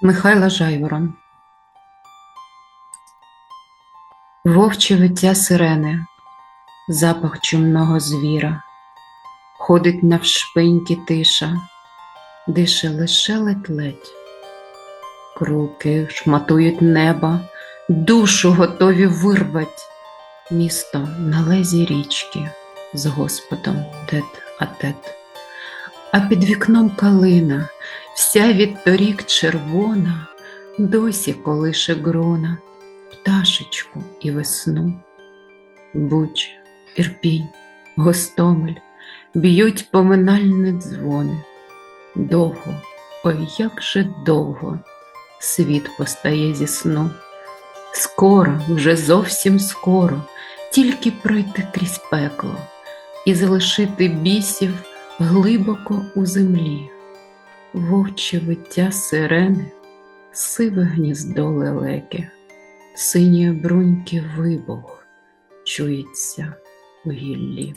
Михайла Жайворон Вовче виття сирени, запах чумного звіра, ходить навшпиньки тиша, дише лише ледь-ледь. Круки шматують неба, душу готові вирвать, місто на лезі річки з Господом тет а тет. А під вікном калина, вся відторік червона, досі колише грона, пташечку і весну. Буч, Ірпінь, Гостомель б'ють поминальні дзвони. Довго, ой, як же довго світ постає зі сну. Скоро, вже зовсім скоро, тільки пройти крізь пекло і залишити бісів глибоко у землі, вовче виття сирени, сиве гніздо лелеки, синьої бруньки вибух чується у гіллі.